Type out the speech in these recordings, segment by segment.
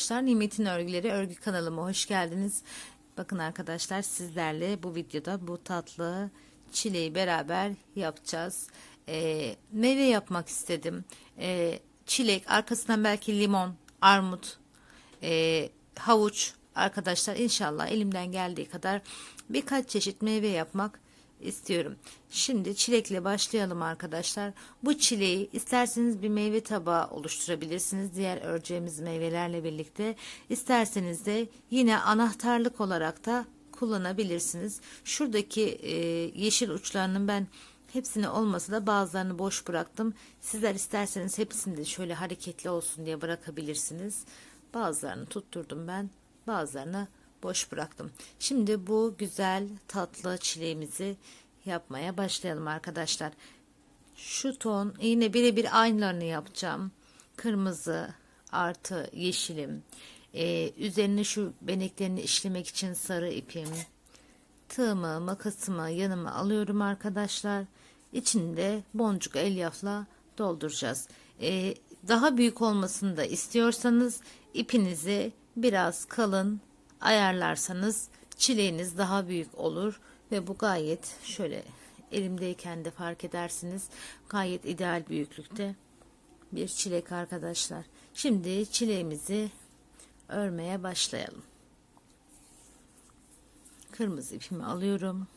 Arkadaşlar, Nimet'in Örgüleri Örgü kanalıma hoş geldiniz. Bakın arkadaşlar sizlerle bu videoda bu tatlı çileği beraber yapacağız. Ee, meyve yapmak istedim. Ee, çilek, arkasından belki limon, armut, e, havuç arkadaşlar inşallah elimden geldiği kadar birkaç çeşit meyve yapmak istiyorum. Şimdi çilekle başlayalım arkadaşlar. Bu çileği isterseniz bir meyve tabağı oluşturabilirsiniz. Diğer öreceğimiz meyvelerle birlikte. İsterseniz de yine anahtarlık olarak da kullanabilirsiniz. Şuradaki e, yeşil uçlarının ben hepsini olmasa da bazılarını boş bıraktım. Sizler isterseniz hepsini de şöyle hareketli olsun diye bırakabilirsiniz. Bazılarını tutturdum ben. Bazılarını boş bıraktım. Şimdi bu güzel tatlı çileğimizi yapmaya başlayalım arkadaşlar. Şu ton yine birebir aynılarını yapacağım. Kırmızı artı yeşilim. Ee, üzerine şu beneklerini işlemek için sarı ipim. Tığımı, makasımı yanıma alıyorum arkadaşlar. İçinde boncuk elyafla dolduracağız. Ee, daha büyük olmasını da istiyorsanız ipinizi biraz kalın ayarlarsanız çileğiniz daha büyük olur ve bu gayet şöyle elimdeyken de fark edersiniz gayet ideal büyüklükte bir çilek arkadaşlar. Şimdi çileğimizi örmeye başlayalım. Kırmızı ipimi alıyorum.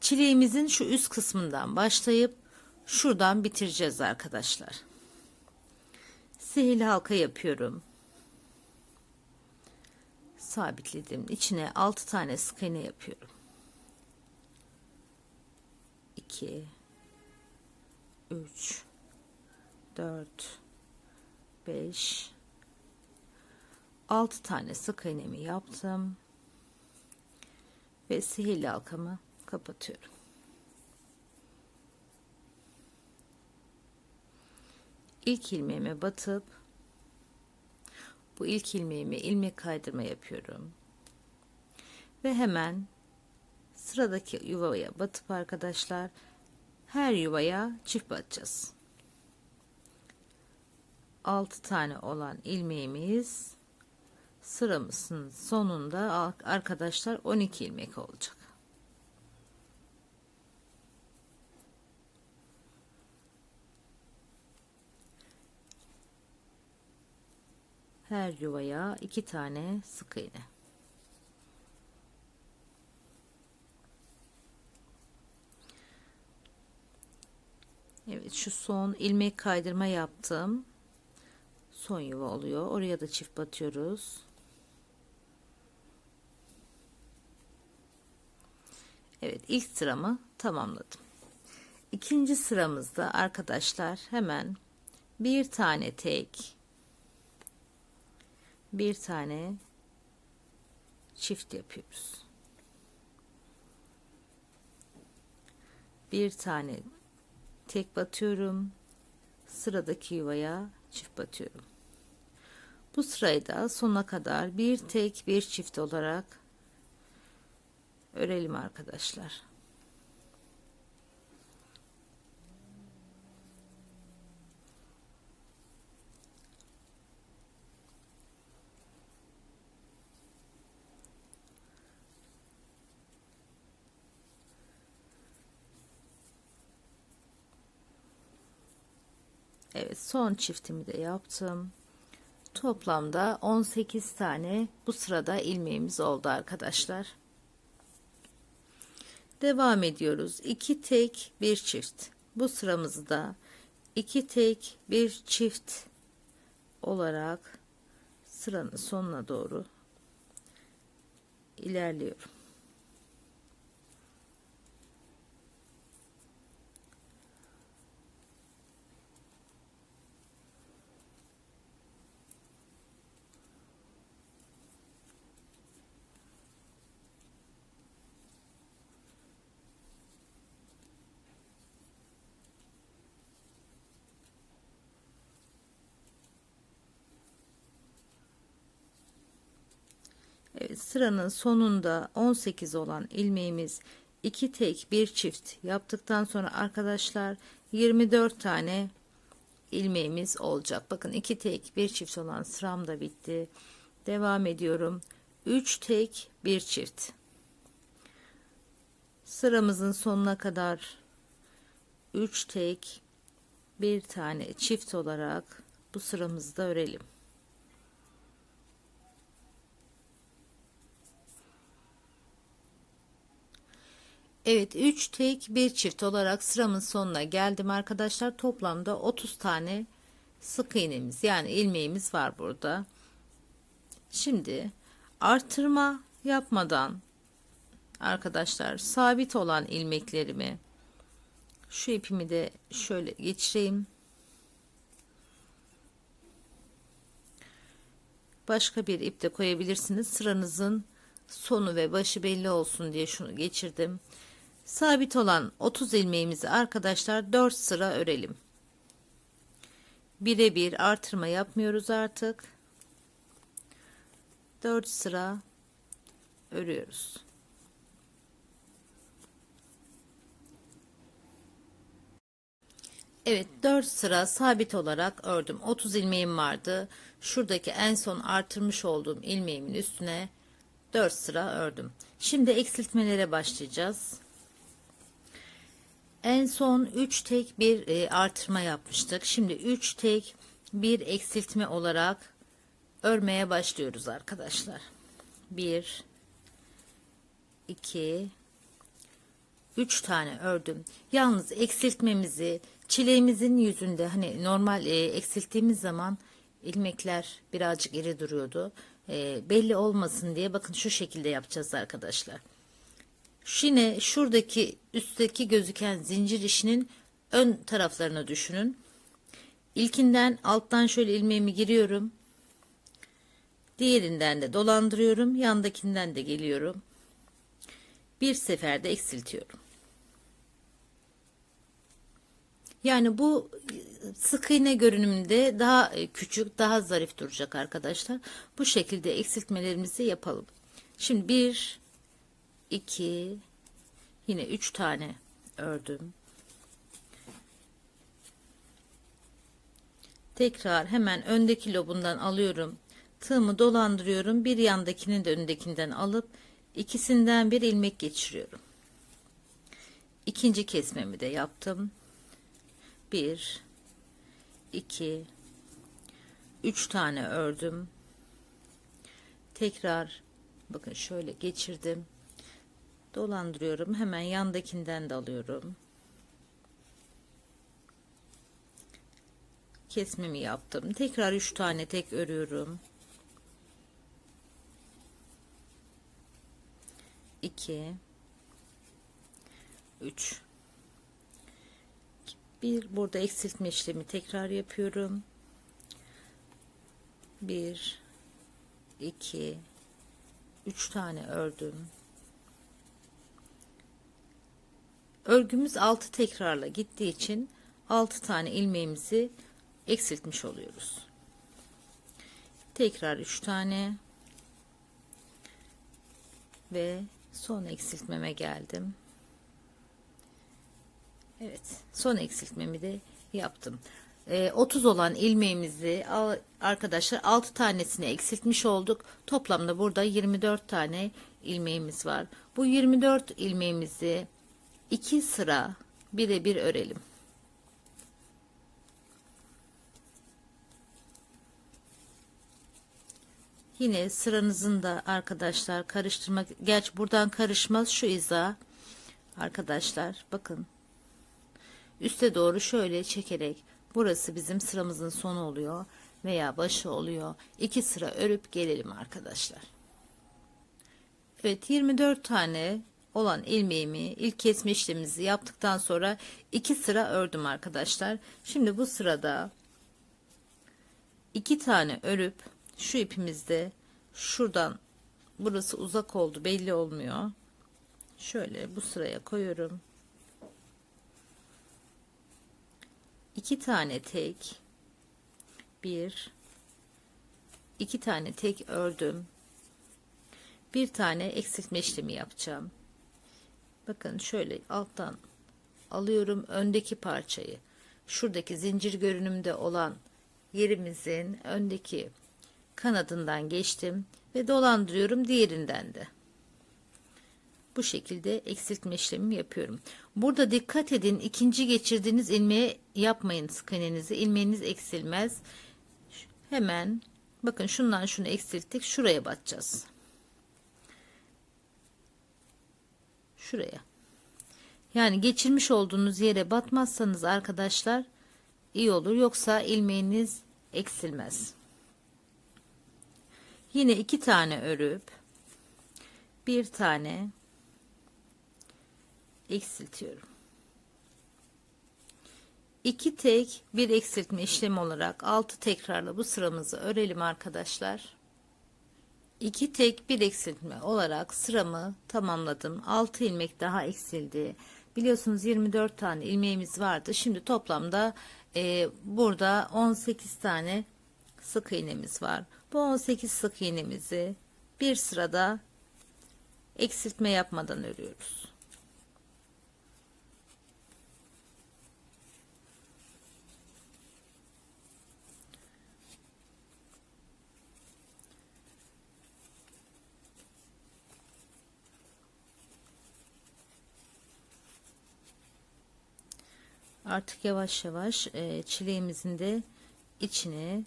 Çileğimizin şu üst kısmından başlayıp şuradan bitireceğiz arkadaşlar. Sihirli halka yapıyorum sabitledim. İçine 6 tane sık iğne yapıyorum. 2 3 4 5 6 tane sık iğnemi yaptım. Ve sihirli halkamı kapatıyorum. İlk ilmeğime batıp bu ilk ilmeğimi ilmek kaydırma yapıyorum. Ve hemen sıradaki yuvaya batıp arkadaşlar her yuvaya çift batacağız. 6 tane olan ilmeğimiz sıramızın sonunda arkadaşlar 12 ilmek olacak. Her yuvaya iki tane sık iğne. Evet şu son ilmek kaydırma yaptım. Son yuva oluyor. Oraya da çift batıyoruz. Evet ilk sıramı tamamladım. İkinci sıramızda arkadaşlar hemen bir tane tek bir tane çift yapıyoruz. Bir tane tek batıyorum. Sıradaki yuvaya çift batıyorum. Bu sırayı da sona kadar bir tek bir çift olarak örelim arkadaşlar. Evet son çiftimi de yaptım. Toplamda 18 tane bu sırada ilmeğimiz oldu arkadaşlar. Devam ediyoruz. 2 tek bir çift. Bu sıramızda 2 tek bir çift olarak sıranın sonuna doğru ilerliyorum. Evet, sıranın sonunda 18 olan ilmeğimiz 2 tek bir çift yaptıktan sonra arkadaşlar 24 tane ilmeğimiz olacak. Bakın iki tek bir çift olan sıram da bitti. Devam ediyorum. 3 tek bir çift. Sıramızın sonuna kadar 3 tek bir tane çift olarak bu sıramızda örelim. Evet 3 tek bir çift olarak sıramın sonuna geldim arkadaşlar. Toplamda 30 tane sık iğnemiz yani ilmeğimiz var burada. Şimdi artırma yapmadan arkadaşlar sabit olan ilmeklerimi şu ipimi de şöyle geçireyim. Başka bir ip de koyabilirsiniz. Sıranızın sonu ve başı belli olsun diye şunu geçirdim. Sabit olan 30 ilmeğimizi arkadaşlar 4 sıra örelim. Birebir artırma yapmıyoruz artık. 4 sıra örüyoruz. Evet 4 sıra sabit olarak ördüm. 30 ilmeğim vardı. Şuradaki en son artırmış olduğum ilmeğimin üstüne 4 sıra ördüm. Şimdi eksiltmelere başlayacağız. En son 3 tek bir e, artırma yapmıştık. Şimdi 3 tek bir eksiltme olarak örmeye başlıyoruz arkadaşlar. 1 2 3 tane ördüm. Yalnız eksiltmemizi çileğimizin yüzünde hani normal e, eksilttiğimiz zaman ilmekler birazcık iri duruyordu. E, belli olmasın diye bakın şu şekilde yapacağız arkadaşlar. Yine şuradaki üstteki gözüken zincir işinin ön taraflarını düşünün. İlkinden alttan şöyle ilmeğimi giriyorum. Diğerinden de dolandırıyorum. Yandakinden de geliyorum. Bir seferde eksiltiyorum. Yani bu sık iğne görünümünde daha küçük, daha zarif duracak arkadaşlar. Bu şekilde eksiltmelerimizi yapalım. Şimdi bir, iki, yine üç tane ördüm. Tekrar hemen öndeki lobundan alıyorum. Tığımı dolandırıyorum. Bir yandakini de öndekinden alıp ikisinden bir ilmek geçiriyorum. İkinci kesmemi de yaptım. 1 2 3 tane ördüm. Tekrar bakın şöyle geçirdim. Dolandırıyorum. Hemen yandakinden de alıyorum. Kesmemi yaptım. Tekrar 3 tane tek örüyorum. 2 3 bir burada eksiltme işlemi tekrar yapıyorum. Bir, iki, üç tane ördüm. Örgümüz altı tekrarla gittiği için altı tane ilmeğimizi eksiltmiş oluyoruz. Tekrar üç tane ve son eksiltmeme geldim. Evet son eksiltmemi de yaptım. E, 30 olan ilmeğimizi arkadaşlar 6 tanesini eksiltmiş olduk. Toplamda burada 24 tane ilmeğimiz var. Bu 24 ilmeğimizi 2 sıra birebir örelim. Yine sıranızın da arkadaşlar karıştırmak gerçi buradan karışmaz şu iza arkadaşlar bakın üste doğru şöyle çekerek burası bizim sıramızın sonu oluyor veya başı oluyor. İki sıra örüp gelelim arkadaşlar. Evet 24 tane olan ilmeğimi ilk kesme işlemimizi yaptıktan sonra iki sıra ördüm arkadaşlar. Şimdi bu sırada iki tane örüp şu ipimizde şuradan burası uzak oldu belli olmuyor. Şöyle bu sıraya koyuyorum. iki tane tek bir iki tane tek ördüm bir tane eksiltme işlemi yapacağım bakın şöyle alttan alıyorum öndeki parçayı şuradaki zincir görünümde olan yerimizin öndeki kanadından geçtim ve dolandırıyorum diğerinden de. Bu şekilde eksiltme işlemi yapıyorum. Burada dikkat edin ikinci geçirdiğiniz ilmeğe yapmayın sık iğnenizi. İlmeğiniz eksilmez. Hemen bakın şundan şunu eksilttik. Şuraya batacağız. Şuraya. Yani geçirmiş olduğunuz yere batmazsanız arkadaşlar iyi olur. Yoksa ilmeğiniz eksilmez. Yine iki tane örüp bir tane eksiltiyorum. İki tek bir eksiltme işlemi olarak altı tekrarla bu sıramızı örelim arkadaşlar. İki tek bir eksiltme olarak sıramı tamamladım. 6 ilmek daha eksildi. Biliyorsunuz 24 tane ilmeğimiz vardı. Şimdi toplamda e, burada 18 tane sık iğnemiz var. Bu 18 sık iğnemizi bir sırada eksiltme yapmadan örüyoruz. Artık yavaş yavaş e, çileğimizin de içine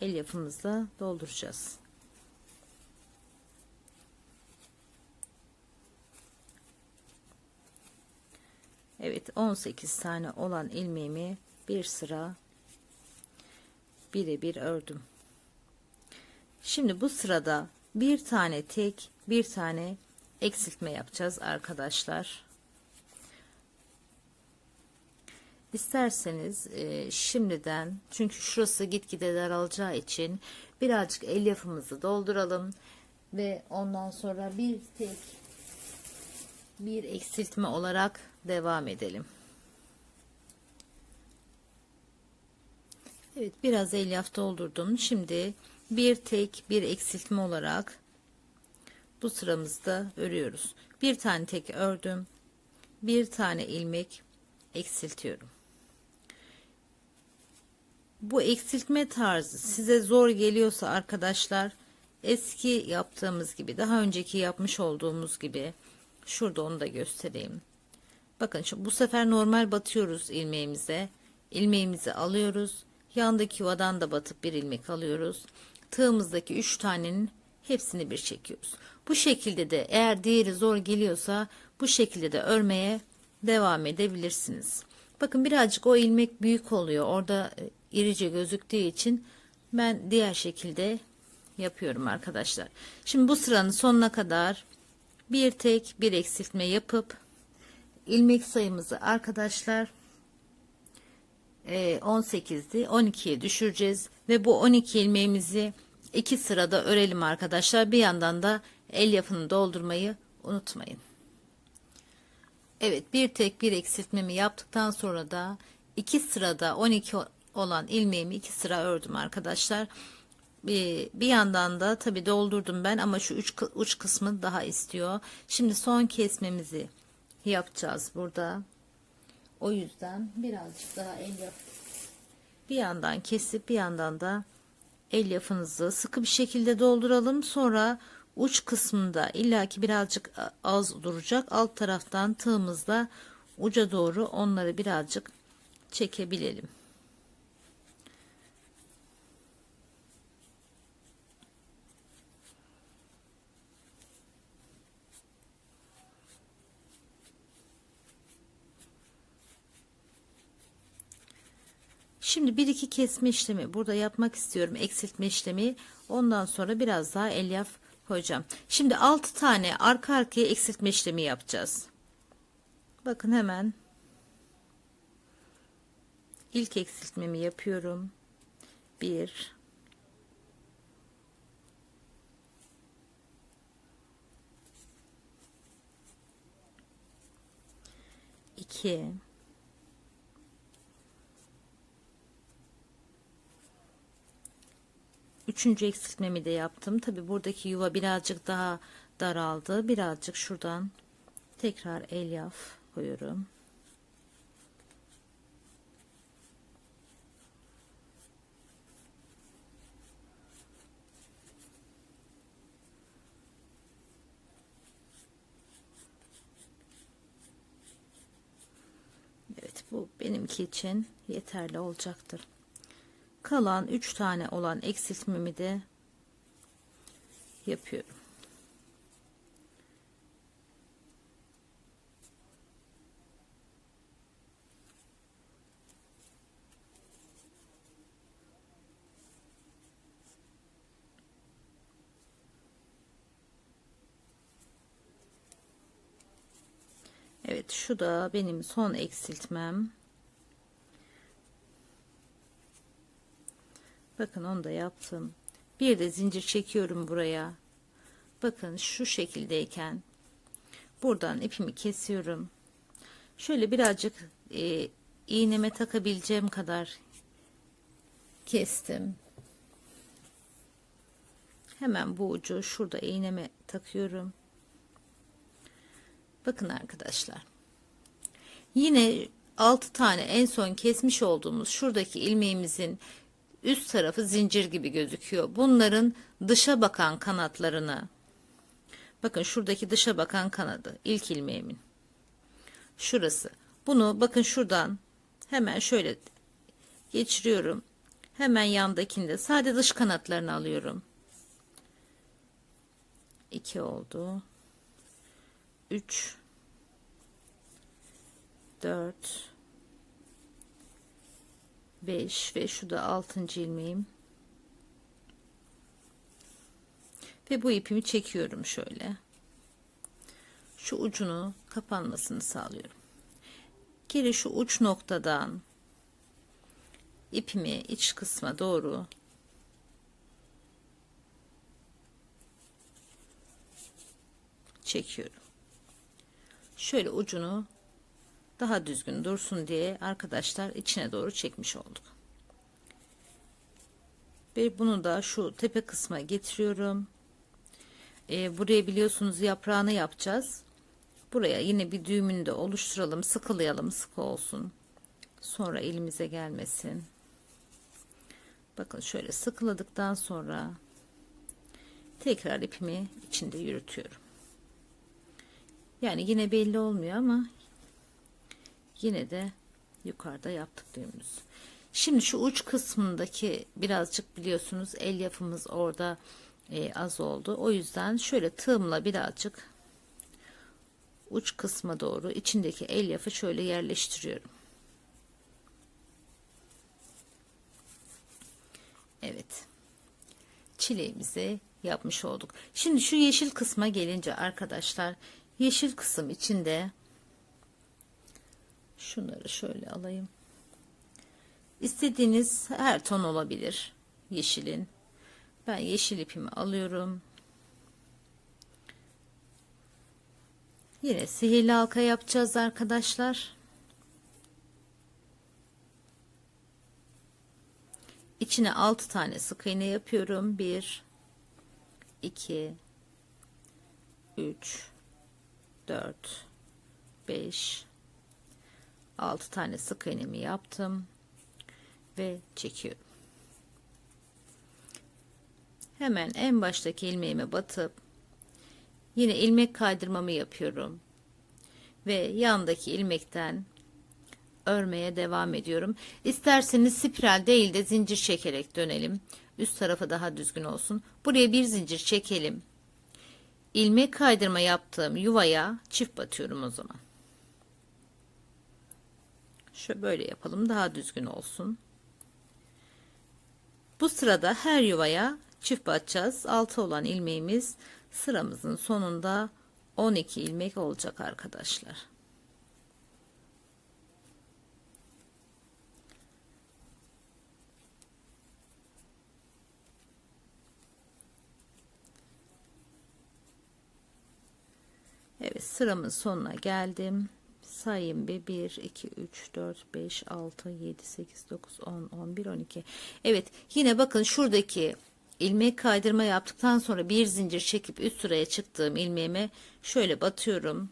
el yapımızla dolduracağız. Evet 18 tane olan ilmeğimi bir sıra birebir ördüm. Şimdi bu sırada bir tane tek bir tane eksiltme yapacağız arkadaşlar. İsterseniz e, şimdiden çünkü şurası gitgide daralacağı için birazcık elyafımızı dolduralım ve ondan sonra bir tek bir eksiltme olarak devam edelim. Evet biraz elyaf doldurdum. Şimdi bir tek bir eksiltme olarak bu sıramızda örüyoruz. Bir tane tek ördüm. Bir tane ilmek eksiltiyorum bu eksiltme tarzı size zor geliyorsa arkadaşlar eski yaptığımız gibi daha önceki yapmış olduğumuz gibi şurada onu da göstereyim. Bakın şu, bu sefer normal batıyoruz ilmeğimize. ilmeğimizi alıyoruz. Yandaki yuvadan da batıp bir ilmek alıyoruz. Tığımızdaki 3 tanenin hepsini bir çekiyoruz. Bu şekilde de eğer diğeri zor geliyorsa bu şekilde de örmeye devam edebilirsiniz. Bakın birazcık o ilmek büyük oluyor. Orada e, irice gözüktüğü için ben diğer şekilde yapıyorum arkadaşlar. Şimdi bu sıranın sonuna kadar bir tek bir eksiltme yapıp ilmek sayımızı arkadaşlar 18'di e, 12'ye düşüreceğiz ve bu 12 ilmeğimizi iki sırada örelim arkadaşlar. Bir yandan da el yapını doldurmayı unutmayın. Evet bir tek bir eksiltmemi yaptıktan sonra da iki sırada 12 olan ilmeğimi iki sıra ördüm arkadaşlar. Bir, bir yandan da tabi doldurdum ben ama şu üç, uç kısmı daha istiyor. Şimdi son kesmemizi yapacağız burada. O yüzden birazcık daha el yap bir yandan kesip bir yandan da el yapınızı sıkı bir şekilde dolduralım. Sonra uç kısmında illaki birazcık az duracak. Alt taraftan tığımızla uca doğru onları birazcık çekebilelim. Şimdi bir iki kesme işlemi burada yapmak istiyorum. Eksiltme işlemi. Ondan sonra biraz daha elyaf koyacağım. Şimdi 6 tane arka arkaya eksiltme işlemi yapacağız. Bakın hemen ilk eksiltmemi yapıyorum. 1 2 Üçüncü eksiltmemi de yaptım. Tabi buradaki yuva birazcık daha daraldı. Birazcık şuradan tekrar elyaf koyuyorum. Evet bu benimki için yeterli olacaktır. Kalan 3 tane olan eksiltmemi de yapıyorum. Evet şu da benim son eksiltmem. Bakın onu da yaptım. Bir de zincir çekiyorum buraya. Bakın şu şekildeyken buradan ipimi kesiyorum. Şöyle birazcık e, iğneme takabileceğim kadar kestim. Hemen bu ucu şurada iğneme takıyorum. Bakın arkadaşlar. Yine 6 tane en son kesmiş olduğumuz şuradaki ilmeğimizin üst tarafı zincir gibi gözüküyor. Bunların dışa bakan kanatlarını bakın şuradaki dışa bakan kanadı ilk ilmeğimin şurası. Bunu bakın şuradan hemen şöyle geçiriyorum. Hemen yandakinde sadece dış kanatlarını alıyorum. 2 oldu. 3 4 5 ve şu da 6. ilmeğim. Ve bu ipimi çekiyorum şöyle. Şu ucunu kapanmasını sağlıyorum. Geri şu uç noktadan ipimi iç kısma doğru çekiyorum. Şöyle ucunu daha düzgün dursun diye arkadaşlar içine doğru çekmiş olduk. Ve bunu da şu tepe kısma getiriyorum. Ee, buraya biliyorsunuz yaprağını yapacağız. Buraya yine bir düğümünü de oluşturalım. Sıkılayalım sıkı olsun. Sonra elimize gelmesin. Bakın şöyle sıkıladıktan sonra tekrar ipimi içinde yürütüyorum. Yani yine belli olmuyor ama yine de yukarıda yaptık düğümümüz. Şimdi şu uç kısmındaki birazcık biliyorsunuz el yapımız orada e, az oldu. O yüzden şöyle tığımla birazcık uç kısma doğru içindeki el yapı şöyle yerleştiriyorum. Evet. Çileğimizi yapmış olduk. Şimdi şu yeşil kısma gelince arkadaşlar yeşil kısım içinde şunları şöyle alayım. İstediğiniz her ton olabilir yeşilin. Ben yeşil ipimi alıyorum. Yine sihirli halka yapacağız arkadaşlar. İçine 6 tane sık iğne yapıyorum. 1 2 3 4 5 6 tane sık iğnemi yaptım ve çekiyorum. Hemen en baştaki ilmeğime batıp yine ilmek kaydırmamı yapıyorum ve yandaki ilmekten örmeye devam ediyorum. İsterseniz spiral değil de zincir çekerek dönelim. Üst tarafı daha düzgün olsun. Buraya bir zincir çekelim. İlmek kaydırma yaptığım yuvaya çift batıyorum o zaman. Şöyle böyle yapalım daha düzgün olsun. Bu sırada her yuvaya çift batacağız. 6 olan ilmeğimiz sıramızın sonunda 12 ilmek olacak arkadaşlar. Evet sıramın sonuna geldim. Sayayım bir 1 2 3 4 5 6 7 8 9 10 11 12. Evet yine bakın şuradaki ilmek kaydırma yaptıktan sonra bir zincir çekip üst sıraya çıktığım ilmeğime şöyle batıyorum.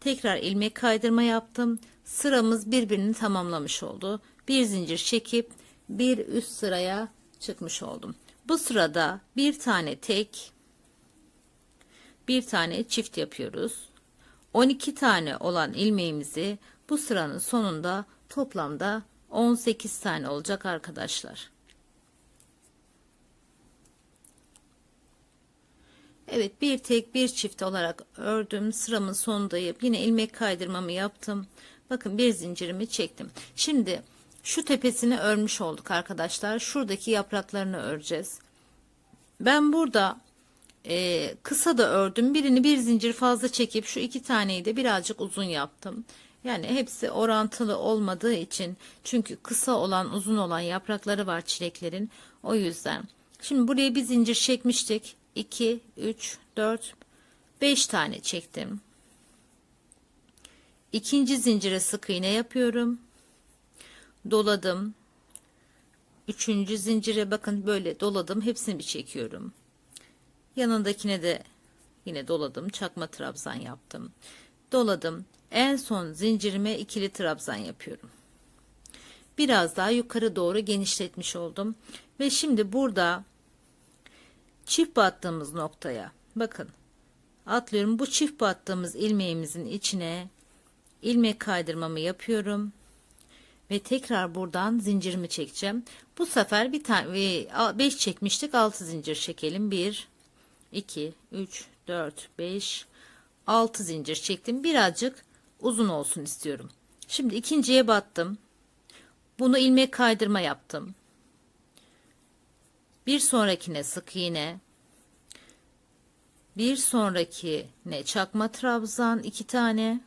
Tekrar ilmek kaydırma yaptım. Sıramız birbirini tamamlamış oldu. Bir zincir çekip bir üst sıraya çıkmış oldum. Bu sırada bir tane tek bir tane çift yapıyoruz. 12 tane olan ilmeğimizi Bu sıranın sonunda toplamda 18 tane olacak arkadaşlar. Evet bir tek bir çift olarak ördüm. Sıramın sonundayım. Yine ilmek kaydırmamı yaptım. Bakın bir zincirimi çektim. Şimdi şu tepesini örmüş olduk arkadaşlar. Şuradaki yapraklarını öreceğiz. Ben burada e, kısa da ördüm. Birini bir zincir fazla çekip şu iki taneyi de birazcık uzun yaptım. Yani hepsi orantılı olmadığı için çünkü kısa olan uzun olan yaprakları var çileklerin. O yüzden. Şimdi buraya bir zincir çekmiştik. 2, 3, 4, 5 tane çektim. İkinci zincire sık iğne yapıyorum. Doladım. Üçüncü zincire bakın böyle doladım. Hepsini bir çekiyorum. Yanındakine de yine doladım. Çakma trabzan yaptım. Doladım. En son zincirime ikili trabzan yapıyorum. Biraz daha yukarı doğru genişletmiş oldum. Ve şimdi burada çift battığımız noktaya bakın atlıyorum. Bu çift battığımız ilmeğimizin içine ilmek kaydırmamı yapıyorum. Ve tekrar buradan zincirimi çekeceğim. Bu sefer bir tane 5 çekmiştik. 6 zincir çekelim. 1 2 3 4 5 6 zincir çektim. Birazcık uzun olsun istiyorum. Şimdi ikinciye battım. Bunu ilmek kaydırma yaptım. Bir sonrakine sık iğne. Bir sonrakine çakma trabzan iki tane.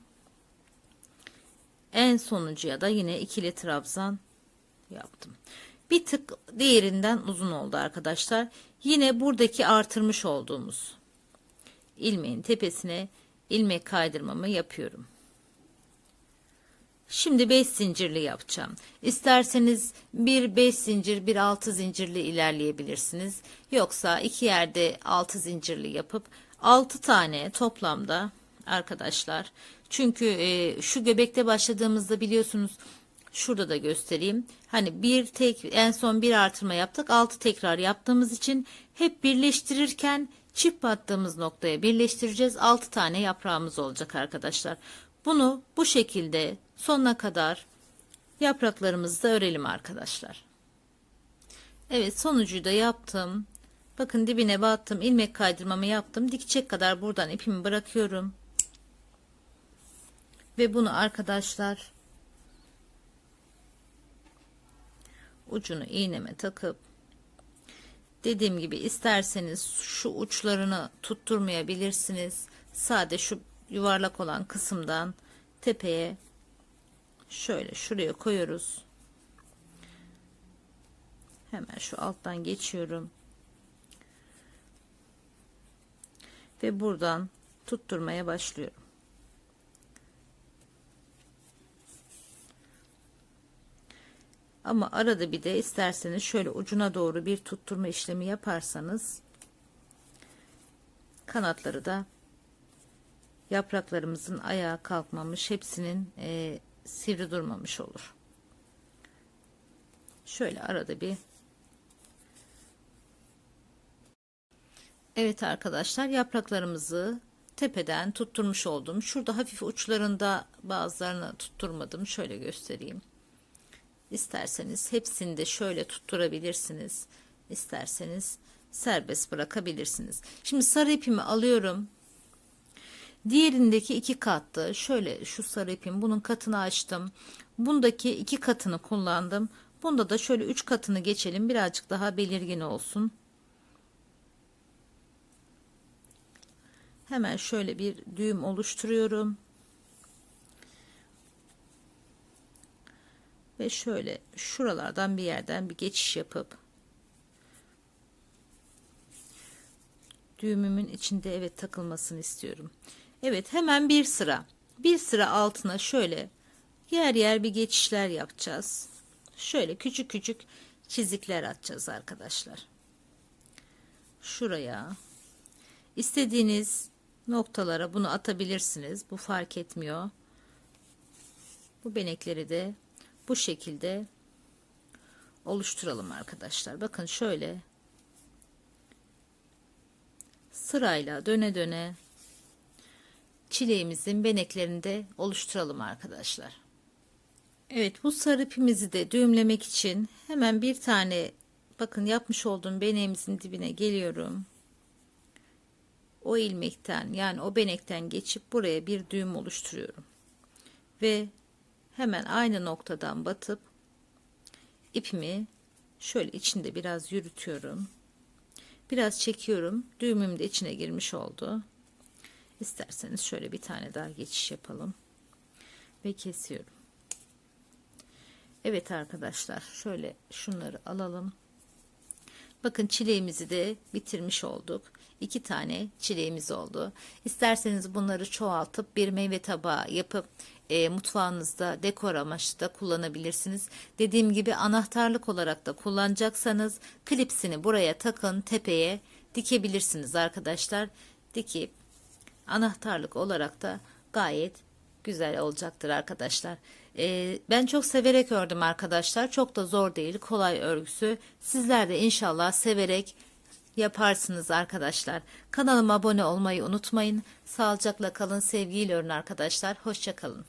En sonuncuya da yine ikili trabzan yaptım. Bir tık diğerinden uzun oldu arkadaşlar. Yine buradaki artırmış olduğumuz ilmeğin tepesine ilmek kaydırmamı yapıyorum. Şimdi 5 zincirli yapacağım. İsterseniz bir 5 zincir bir 6 zincirli ilerleyebilirsiniz. Yoksa iki yerde 6 zincirli yapıp 6 tane toplamda arkadaşlar. Çünkü e, şu göbekte başladığımızda biliyorsunuz şurada da göstereyim. Hani bir tek en son bir artırma yaptık. 6 tekrar yaptığımız için hep birleştirirken çift battığımız noktaya birleştireceğiz. 6 tane yaprağımız olacak arkadaşlar. Bunu bu şekilde sonuna kadar yapraklarımızı da örelim arkadaşlar. Evet sonuncuyu da yaptım. Bakın dibine battım. ilmek kaydırmamı yaptım. Dikecek kadar buradan ipimi bırakıyorum. Ve bunu arkadaşlar ucunu iğneme takıp dediğim gibi isterseniz şu uçlarını tutturmayabilirsiniz. Sade şu yuvarlak olan kısımdan tepeye şöyle şuraya koyuyoruz. Hemen şu alttan geçiyorum. Ve buradan tutturmaya başlıyorum. Ama arada bir de isterseniz şöyle ucuna doğru bir tutturma işlemi yaparsanız kanatları da yapraklarımızın ayağa kalkmamış hepsinin e, sivri durmamış olur. Şöyle arada bir Evet arkadaşlar yapraklarımızı tepeden tutturmuş oldum. Şurada hafif uçlarında bazılarını tutturmadım. Şöyle göstereyim. İsterseniz hepsini de şöyle tutturabilirsiniz. İsterseniz serbest bırakabilirsiniz. Şimdi sarı ipimi alıyorum. Diğerindeki iki kattı. Şöyle şu sarı ipim bunun katını açtım. Bundaki iki katını kullandım. Bunda da şöyle üç katını geçelim. Birazcık daha belirgin olsun. Hemen şöyle bir düğüm oluşturuyorum. Ve şöyle şuralardan bir yerden bir geçiş yapıp düğümümün içinde evet takılmasını istiyorum. Evet hemen bir sıra bir sıra altına şöyle yer yer bir geçişler yapacağız. Şöyle küçük küçük çizikler atacağız arkadaşlar. Şuraya istediğiniz noktalara bunu atabilirsiniz. Bu fark etmiyor. Bu benekleri de bu şekilde oluşturalım arkadaşlar. Bakın şöyle sırayla döne döne çileğimizin beneklerini de oluşturalım arkadaşlar. Evet bu sarı ipimizi de düğümlemek için hemen bir tane bakın yapmış olduğum beneğimizin dibine geliyorum. O ilmekten yani o benekten geçip buraya bir düğüm oluşturuyorum. Ve hemen aynı noktadan batıp ipimi şöyle içinde biraz yürütüyorum. Biraz çekiyorum. Düğümüm de içine girmiş oldu. İsterseniz şöyle bir tane daha geçiş yapalım. Ve kesiyorum. Evet arkadaşlar şöyle şunları alalım. Bakın çileğimizi de bitirmiş olduk. İki tane çileğimiz oldu. İsterseniz bunları çoğaltıp bir meyve tabağı yapıp e, mutfağınızda dekor amaçlı da kullanabilirsiniz. Dediğim gibi anahtarlık olarak da kullanacaksanız klipsini buraya takın tepeye dikebilirsiniz arkadaşlar. Dikip anahtarlık olarak da gayet güzel olacaktır arkadaşlar. Ee, ben çok severek ördüm arkadaşlar. Çok da zor değil. Kolay örgüsü. Sizler de inşallah severek yaparsınız arkadaşlar. Kanalıma abone olmayı unutmayın. Sağlıcakla kalın. Sevgiyle örün arkadaşlar. Hoşçakalın.